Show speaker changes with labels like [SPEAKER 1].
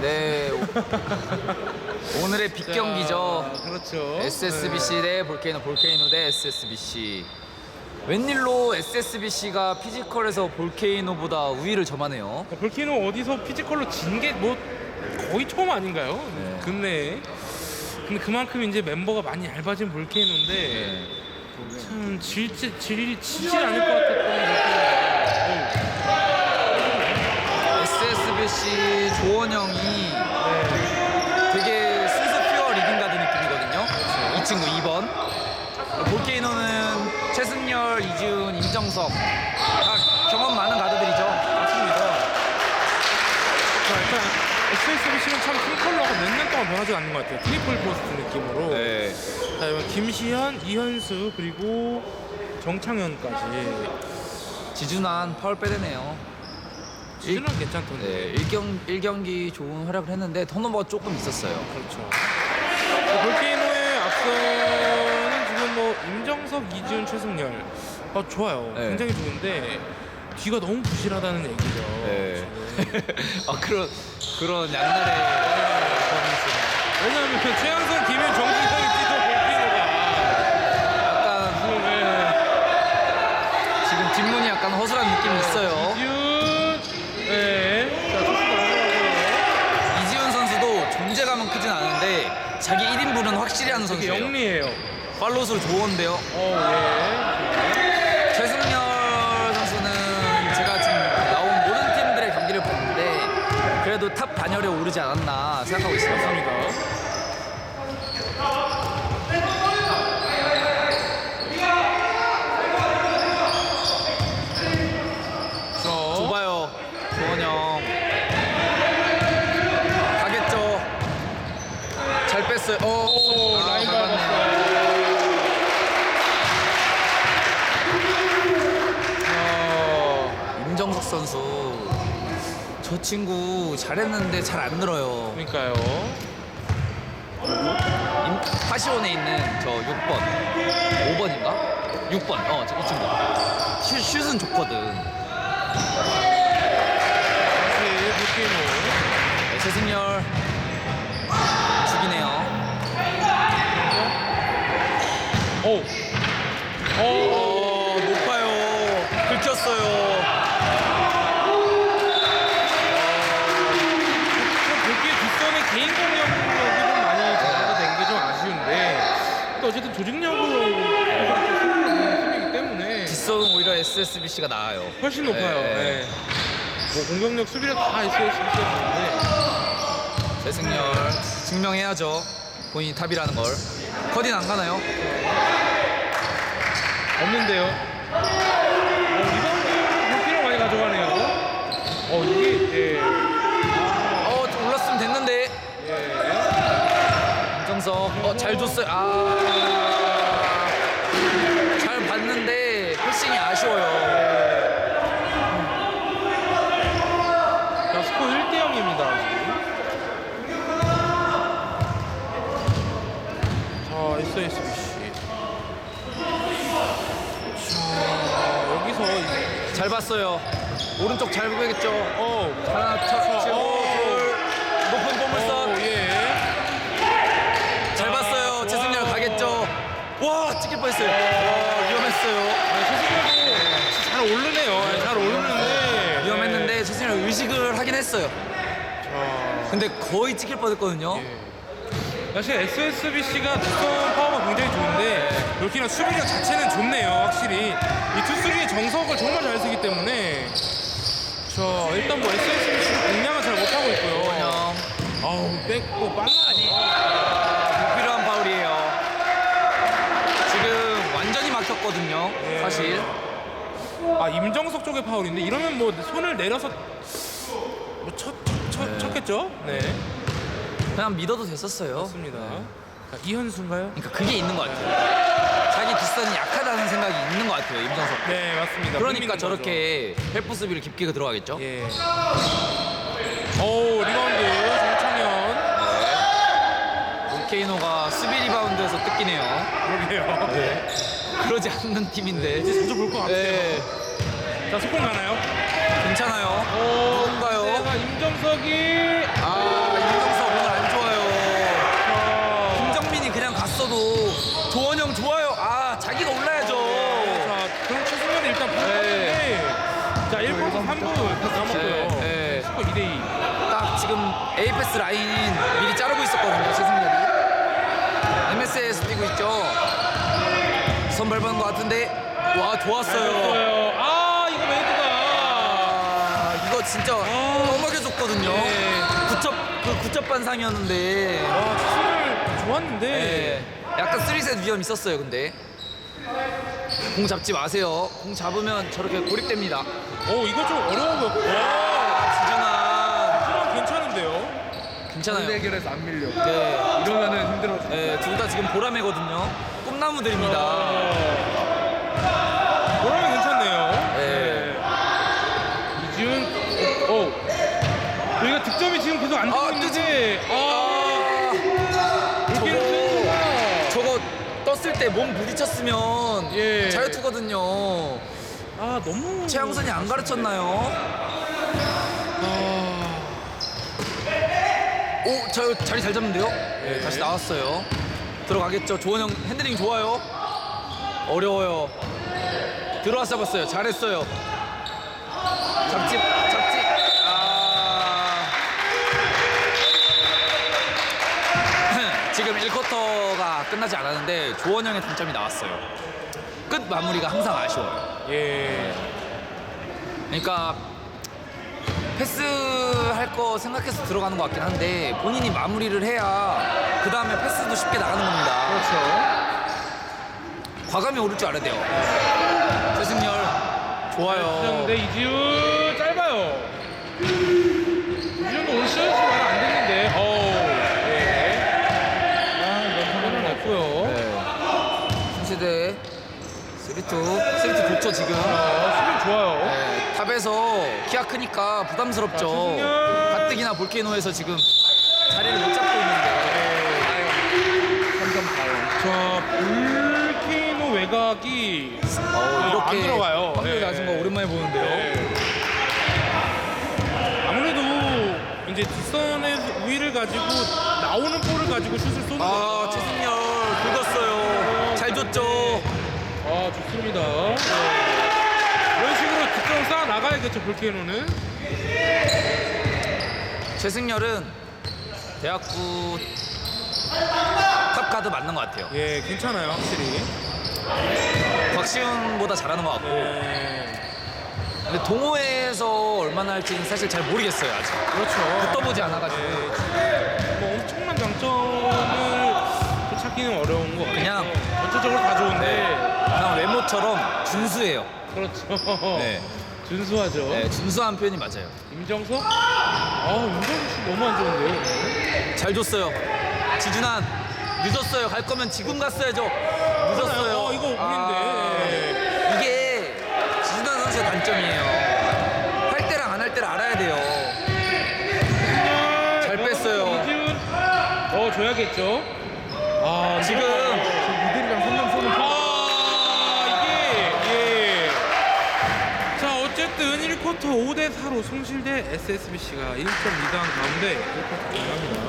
[SPEAKER 1] 네. 오- 오늘의 빅 경기죠.
[SPEAKER 2] 자, 그렇죠.
[SPEAKER 1] SSBC 대 볼케이노, 볼케이노 대 SSBC. 웬일로 SSBC가 피지컬에서 볼케이노보다 우위를 점하네요.
[SPEAKER 2] 네. 볼케이노 어디서 피지컬로 진 게 뭐 거의 처음 아닌가요?
[SPEAKER 1] 네.
[SPEAKER 2] 근래. 근데 그만큼 이제 멤버가 많이 얇아진 볼케이노인데
[SPEAKER 1] 네.
[SPEAKER 2] 참 질질 질이 치질 않을 것 같았던 볼케이노.
[SPEAKER 1] SSBC 조원영이 되게 순수 퓨어 리딩 가드 느낌이거든요. 이 친구 2번. 볼케이노는 최승열, 이지훈, 임정석 다 경험 많은 가드들이죠.
[SPEAKER 2] 맞습니다. 자 일단 SSBC는 참 팀컬러가 몇 년 동안 변하지 않는 것 같아요. 트리플 포스트 느낌으로.
[SPEAKER 1] 네.
[SPEAKER 2] 자 이번 김시현, 이현수 그리고 정창현까지.
[SPEAKER 1] 지준한 파울 빼내네요.
[SPEAKER 2] 시즌은 괜찮던데.
[SPEAKER 1] 네, 1경, 1경기 좋은 활약을 했는데 턴오버가 조금 있었어요.
[SPEAKER 2] 그렇죠. 자, 볼케이노의 앞서는 지금 뭐 임정석, 이지훈, 최승열. 어 좋아요.
[SPEAKER 1] 네.
[SPEAKER 2] 굉장히 좋은데 뒤가 너무 부실하다는 얘기죠.
[SPEAKER 1] 네.
[SPEAKER 2] 지금.
[SPEAKER 1] 아 그런 그런 양날의
[SPEAKER 2] 왜냐하면 그 최양성, 김현, 정진성이 뛰던 볼케이노가
[SPEAKER 1] 약간
[SPEAKER 2] 네.
[SPEAKER 1] 지금 뒷문이 약간 허술한 느낌이 있어요.
[SPEAKER 2] 이지훈, 네. 자, 토스 나가고
[SPEAKER 1] 이지훈 선수도 존재감은 크진 않은데 자기 1인분은 확실히 하는
[SPEAKER 2] 되게
[SPEAKER 1] 선수예요.
[SPEAKER 2] 영리해요.
[SPEAKER 1] 팔로우스로 좋은데요.
[SPEAKER 2] 어, 예.
[SPEAKER 1] 최승열 선수는 제가 지금 나온 모든 팀들의 경기를 봤는데 그래도 탑 반열에 오르지 않았나 생각하고 있습니다.
[SPEAKER 2] 자,
[SPEAKER 1] 좁아요. 조원영. 가겠죠. 잘 뺐어요. 어,
[SPEAKER 2] 오,
[SPEAKER 1] 아,
[SPEAKER 2] 라인
[SPEAKER 1] 밟았네요.
[SPEAKER 2] 어,
[SPEAKER 1] 임정석 선수. 저 친구 잘했는데 잘 안 늘어요.
[SPEAKER 2] 그러니까요.
[SPEAKER 1] 임- 파시온에 있는 저 6번. 5번인가? 6번. 어, 저- 이 친구. 슛, 슛은 좋거든.
[SPEAKER 2] 다시 볼케이노.
[SPEAKER 1] 네, 최승열. 죽이네요.
[SPEAKER 2] 오. 오.
[SPEAKER 1] 어, 높아요. 긁혔어요.
[SPEAKER 2] 볼케이 뒷선에 개인 공격력이 좀 많이 제거가 된 게 좀 아쉬운데. 또 어쨌든 조직력으로 팀이기 때문에
[SPEAKER 1] 뒷선은 오히려 SSBC가 나아요.
[SPEAKER 2] 훨씬 높아요.
[SPEAKER 1] 네.
[SPEAKER 2] 네. 뭐 공격력 수비력 다 있어야 있는데.
[SPEAKER 1] 최승열 증명해야죠. 본인이 탑이라는 걸. 커딘 안 가나요?
[SPEAKER 2] 없는데요. 어, 리바운드 볼케이노 많이 가져가네요. 어 이게 예.
[SPEAKER 1] 어, 좀 올랐으면 됐는데.
[SPEAKER 2] 예.
[SPEAKER 1] 임정석. 어, 잘 줬어요. 아. 잘 봤는데 패싱이 아쉬워요.
[SPEAKER 2] 자, 스코어 1대 0입니다. 지금. 자, SSBC. 자, 여기서 이-
[SPEAKER 1] 잘 봤어요. 오른쪽 잘 보겠죠.
[SPEAKER 2] 어,
[SPEAKER 1] 하나,
[SPEAKER 2] 어.
[SPEAKER 1] 둘. 높은
[SPEAKER 2] 어,
[SPEAKER 1] 보물선.
[SPEAKER 2] 예.
[SPEAKER 1] 잘 봤어요. 최승열
[SPEAKER 2] 와.
[SPEAKER 1] 가겠죠. 와, 찍힐 뻔했어요. 와, 위험했어요.
[SPEAKER 2] 아, 최승현도 잘 오르네요. 아, 잘 오르는데
[SPEAKER 1] 위험했는데 최승열 의식을 하긴 했어요.
[SPEAKER 2] 자,
[SPEAKER 1] 근데 거의 찍힐 뻔했거든요.
[SPEAKER 2] 예. 사실 SSBC가 뒷선 파워가 굉장히 좋은데 이렇게나 수비력 자체는 좋네요 확실히 이 투수리의 정석을 정말 잘 쓰기 때문에 자 일단 뭐 SSBC도 공략은 잘 못하고 있고요 아우 뺏고 빨라요
[SPEAKER 1] 아, 불필요한 파울이에요. 지금 막혔거든요.
[SPEAKER 2] 예.
[SPEAKER 1] 사실
[SPEAKER 2] 아 임정석 쪽의 파울인데 이러면 뭐 손을 내려서 뭐 쳤, 쳤,
[SPEAKER 1] 네.
[SPEAKER 2] 쳤겠죠? 네
[SPEAKER 1] 그냥 믿어도 됐었어요.
[SPEAKER 2] 맞습니다
[SPEAKER 1] 네.
[SPEAKER 2] 자, 이현수인가요?
[SPEAKER 1] 그러니까 그게 있는 것 같아요. 자기 뒷선이 약하다는 생각이 있는 것 같아요. 임정석.
[SPEAKER 2] 네 맞습니다
[SPEAKER 1] 그러니까
[SPEAKER 2] 믿는 거죠.
[SPEAKER 1] 저렇게 헬프 수비를 깊게 들어가겠죠.
[SPEAKER 2] 예. 오 리바운드
[SPEAKER 1] 케이노가 수비 리바운드에서 뜯기네요.
[SPEAKER 2] 그러게요. 네.
[SPEAKER 1] 그러지 않는 팀인데.
[SPEAKER 2] 이제 자주 볼 것 같아요.
[SPEAKER 1] 네.
[SPEAKER 2] 자, 속공 가나요?
[SPEAKER 1] 괜찮아요.
[SPEAKER 2] 오,
[SPEAKER 1] 누군가요?
[SPEAKER 2] 네, 아, 임정석이
[SPEAKER 1] 아, 임정석 오늘 안 좋아요. 어, 김정민이 그냥 갔어도 조원영 좋아요. 아, 자기가 올라야죠. 자, 그럼 최승현이
[SPEAKER 2] 일단 네. 보는데 자, 1분 3분 다 네, 먹고요. 네. 19 2대2.
[SPEAKER 1] 딱 지금 에이패스 라인 MS에서 뛰고 있죠. 선발받은 것 같은데 와 좋았어요.
[SPEAKER 2] 아 이거 메이드가
[SPEAKER 1] 아 이거 진짜
[SPEAKER 2] 아.
[SPEAKER 1] 떠먹여줬거든요.
[SPEAKER 2] 네.
[SPEAKER 1] 구첩 그 구첩 반상이었는데
[SPEAKER 2] 아 투수를 좋았는데
[SPEAKER 1] 네. 약간 쓰리셋 위험 있었어요. 근데 공 잡지 마세요. 공 잡으면 저렇게 고립됩니다.
[SPEAKER 2] 오 이거 좀 어려워 보여 와
[SPEAKER 1] 괜찮아요.
[SPEAKER 3] 대결에서 안 밀려.
[SPEAKER 1] 네.
[SPEAKER 3] 이러면은 힘들어져.
[SPEAKER 1] 네, 둘 다 지금 보라매거든요. 꿈나무들입니다.
[SPEAKER 2] 그러면 괜찮네요
[SPEAKER 1] 네.
[SPEAKER 2] 이지훈 오 저희가 득점이 지금 계속 안 되고
[SPEAKER 1] 아,
[SPEAKER 2] 있는데 아
[SPEAKER 1] 저거
[SPEAKER 2] 이렇게
[SPEAKER 1] 저거 떴을 때 몸 부딪혔으면
[SPEAKER 2] 예.
[SPEAKER 1] 자유투거든요.
[SPEAKER 2] 아 너무
[SPEAKER 1] 최양선이 안 가르쳤나요?
[SPEAKER 2] 아,
[SPEAKER 1] 오, 저 자리 잘 잡는데요? 네, 다시 나왔어요. 들어가겠죠. 조원영 핸들링 좋아요. 어려워요. 들어와서 잡았어요. 잘했어요. 잡지, 잡지. 아. 지금 1쿼터가 끝나지 않았는데 조원영의 당점이 나왔어요. 끝 마무리가 항상 아쉬워요.
[SPEAKER 2] 예
[SPEAKER 1] 그러니까 패스할 거 생각해서 들어가는 것 같긴 한데 본인이 마무리를 해야 그 다음에 패스도 쉽게 나가는 겁니다.
[SPEAKER 2] 그렇죠
[SPEAKER 1] 과감히 오를 줄 알아야 돼요. 최승열 좋아요.
[SPEAKER 2] 근데 이지훈 짧아요 이지훈도 올 시즌 말안 됐는데 어우 예 아 이건 화면을 냈고요
[SPEAKER 1] 네. 신시대 3-2 3-2 좋죠 지금.
[SPEAKER 2] 아, 수비 좋아요
[SPEAKER 1] 네, 탑에서 키가 크니까 부담스럽죠.
[SPEAKER 2] 자.
[SPEAKER 1] 가뜩이나 볼케이노에서 지금 자리를 못 잡고 있는데.
[SPEAKER 3] 삼성 다운.
[SPEAKER 2] 자, 볼케이노 외곽이
[SPEAKER 1] 어,
[SPEAKER 2] 아,
[SPEAKER 1] 이렇게
[SPEAKER 2] 안 들어가요.
[SPEAKER 1] 확률
[SPEAKER 2] 네.
[SPEAKER 1] 낮은 거 오랜만에 보는데요.
[SPEAKER 2] 네. 아무래도 이제 뒷선의 우위를 가지고 나오는 볼을 가지고 슛을 쏘는
[SPEAKER 1] 아
[SPEAKER 2] 거니까.
[SPEAKER 1] 최승열 긁었어요. 잘 줬죠.
[SPEAKER 2] 아 좋습니다. 네. 이런 식으로 득점 쌓아 나가야겠죠 볼케이노는.
[SPEAKER 1] 최승열은 대학부 탑가드 맞는 것 같아요.
[SPEAKER 2] 예, 괜찮아요 확실히.
[SPEAKER 1] 곽시훈보다 잘하는 것 같고.
[SPEAKER 2] 네.
[SPEAKER 1] 근데 동호회에서 얼마나 할지는 사실 잘 모르겠어요 아직.
[SPEAKER 2] 그렇죠.
[SPEAKER 1] 떠보지 않아가지고.
[SPEAKER 2] 네. 뭐 엄청난 장점을 또 찾기는 어려운 거 같아요.
[SPEAKER 1] 그냥-
[SPEAKER 2] 전체적으로 다 좋은데.
[SPEAKER 1] 그냥 외모처럼 준수해요.
[SPEAKER 2] 그렇죠.
[SPEAKER 1] 네.
[SPEAKER 2] 준수하죠.
[SPEAKER 1] 네, 준수한 표현이 맞아요.
[SPEAKER 2] 임정석? 아, 임정석 씨 너무 안 좋은데요?
[SPEAKER 1] 잘 줬어요. 지준한 늦었어요. 갈 거면 지금 갔어야죠. 늦었어요.
[SPEAKER 2] 어, 이거 우인데.
[SPEAKER 1] 아, 이게 지준한 선수의 단점이에요. 할 때랑 안 할 때를 알아야 돼요. 잘 뺐어요.
[SPEAKER 2] 이지훈. 어, 줘야겠죠. 아,
[SPEAKER 1] 지금
[SPEAKER 2] 1쿼터 5대 4로 송실대 SSBC가 1점 리드한 가운데 1쿼터 끝납니다.